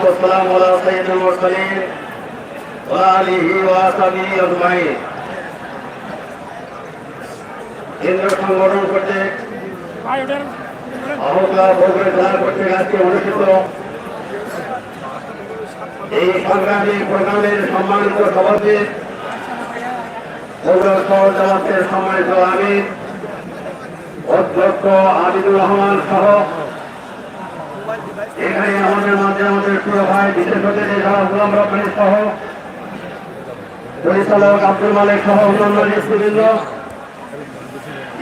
والسلام على سيد المرسلين وآله وصحبه أجمعين কেন্দ্র সংগঠন কর্তৃক অহংকার ভোগের জেলা কর্তৃক আজকে অনুষ্ঠিত এই সংগ্রামী প্রোগ্রামের সম্মানিত সভাপতি পৌর সম্মানিত আমির অধ্যক্ষ আবিদুর রহমান সহ এখানে আমাদের মাঝে আমাদের প্রিয় ভাই, বিশেষ অতিথি যারা গোলাম রব্বানি সহ, পরিচালক আব্দুল মালিক সহ অন্যান্য নেতৃবৃন্দ,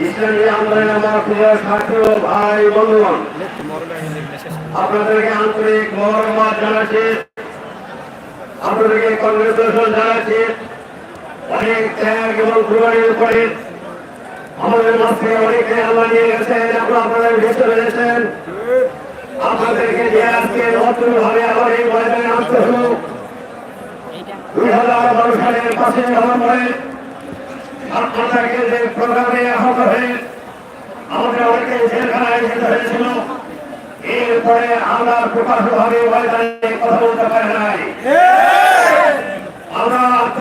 ইসলামী আন্দোলনের আমার প্রিয় ছাত্র ভাই, বন্ধুগণ, আপনাদেরকে আন্তরিক মহরমাদ জানাচ্ছি, আপনাদেরকে কংগ্রেচুলেশন জানাচ্ছি। অনেক এবং কুরবানির আপনাদেরকে যে আজকে নতুন ভাবে আপনাদেরকে যে প্রোগ্রামে আমাদের অনেকে জেলখানায় যেতে হয়েছিল, এরপরে আমরা প্রকাশভাবে ময়দানে কথা আমরা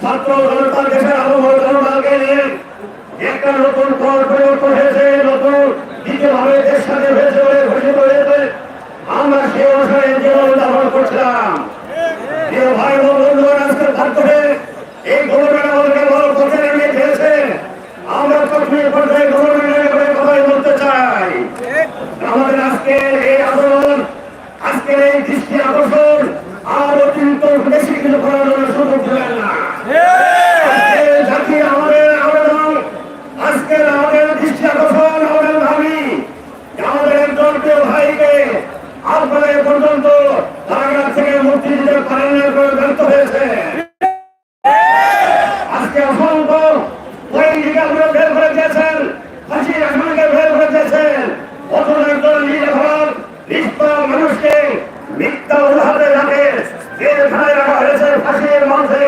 ছাত্র জনতার দেশের আবহাওয়া জনতাকে নিয়ে একটা নতুন পর পরিবর্তন হয়েছে নতুন দ্বিতীয়ভাবে দেশ স্বাধীন হয়েছে বলে ঘোষিত হয়েছে আমরা সেই অনুসারে জীবন যাপন করছিলাম যে ভাই ও বন্ধুগণ আজকে থাকতে এই গভর্নমেন্ট আমাদেরকে বড় পথে নামিয়ে দিয়েছে আমরা কঠোর পর্যায়ে গভর্নমেন্টের ব্যাপারে কথাই বলতে চাই আমাদের আজকের এই আন্দোলন আজকের এই দৃষ্টি আকর্ষণ আর অতিরিক্ত বেশি কিছু করার জন্য সুযোগ দিলেন না আজকে জাতি আমাদের আবেদন আজকের আমাদের দৃষ্টি আকর্ষণ আমাদের ভাবি আমাদের একজন প্রিয় ভাইকে আপনারা এ পর্যন্ত কারাগার থেকে মুক্তি দিতে পারেন না করে ব্যর্থ হয়েছে আজকে অসংখ্য পলিটিক্যালগুলো বের করে দিয়েছেন। ফাঁসি আসমানকে বের করে দিয়েছেন। অথচ একজন নিরীহর নিষ্ঠ মানুষকে মিথ্যা উদাহরণে রাখে জেলখানায় রাখা হয়েছে, ফাঁসির মঞ্চে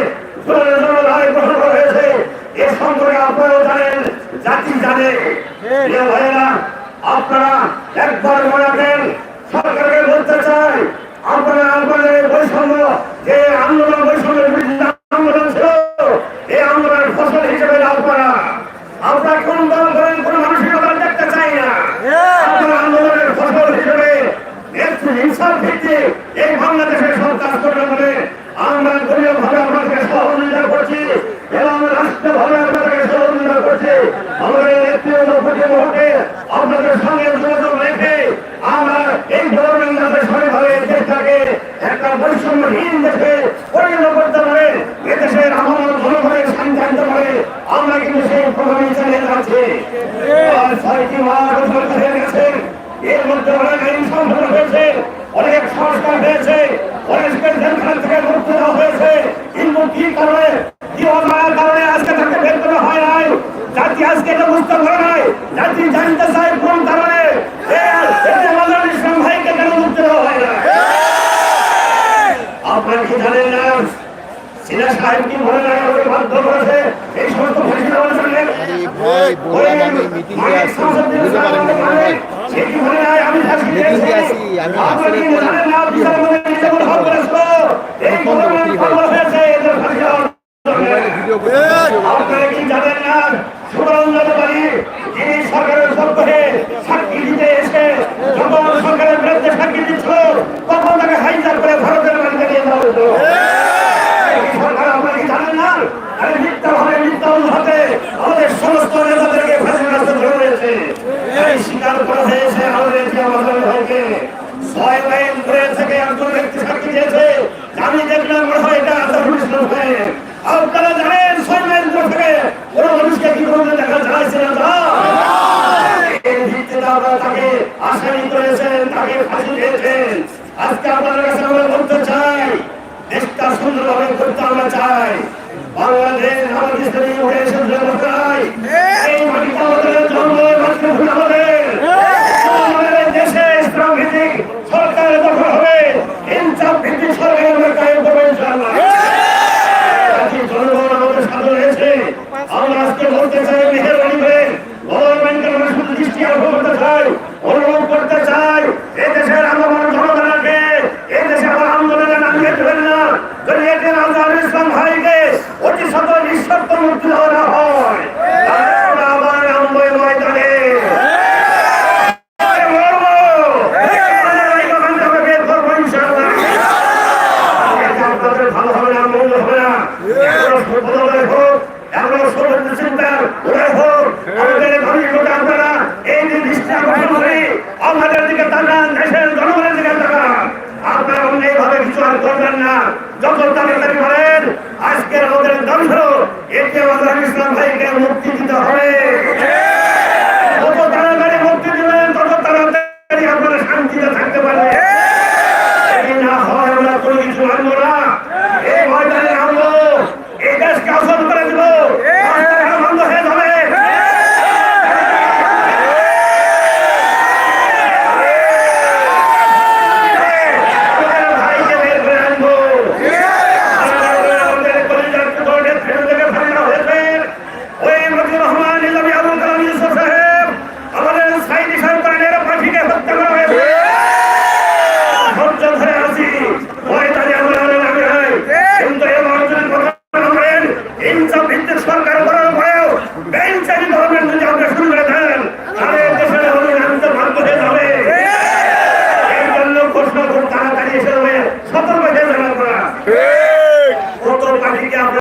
জন্য রায় গ্রহণ করা হয়েছে। এ সম্পর্কে আপনারাও জানেন, জাতি জানে। ভাইয়েরা, আপনারা একবার মনে রাখেন, সরকারকে বলতে চাই, আপনারা আপনাদের বৈষম্য, যে আন্দোলন বৈষম্যের বিরুদ্ধে আন্দোলন ছিল এই আন্দোলনের ফসল হিসেবে লাভ করা আমরা কোন দল করেন কোন মানসিকতা দেখতে চাই না আমরা আন্দোলনের ফসল হিসেবে একটু হিংসার ভিত্তিক এই করবে বলে আমরা দলীয় ভাবে আপনাকে সহযোগিতা করছি এবং রাষ্ট্র ভাবে আপনাকে সহযোগিতা করছি। আমাদের নেত্রী প্রতি আপনাদের সঙ্গে রেখে আমরা এই গভর্নমেন্ট যাতে সঠিকভাবে দেশটাকে একটা বৈষম্যহীন দেশে পরিণত করতে পারে এদেশের আহ্বান জনগণের শান্তি আনতে পারে আমরা কিন্তু সেই প্রোগ্রামে চালিয়ে যাচ্ছি আর ছয়টি মাস বছর হয়ে গেছে এর মধ্যে অনেক আইন সংশোধন হয়েছে অনেক সংস্কার হয়েছে অনেককে জেলখানা থেকে মুক্তি দেওয়া হয়েছে কিন্তু কি কারণে কি অন্যায়ের কারণে আজকে তাকে বের করা হয় নাই জাতি আজকে এটা বুঝতে পারে নাই জাতি জানতে চায় কোন কারণে এ- এই আমাদের ইসলাম ভাইকে কেন মুক্তি দেওয়া হয় না আপনারা কি জানেন না সিনা সাহেব কি মনে রাখা করে বাধ্য করেছে এই সমস্ত ফেসিলিটি অনুষ্ঠানের ভাই বললাম আমি মিটিংয়ে আছি বুঝতে পারেন না। ভাই মিটিংয়ে আছি আমি আসলে মোবাইলে ভিডিও আপনারা কি জানেন না? তাকে আসামি করেছেন, তাকে ফাঁসি দিয়েছেন। আজকে আপনাদের কাছে চাই, দেশটা সুন্দরভাবে করতে আমরা চাই। আপনাকে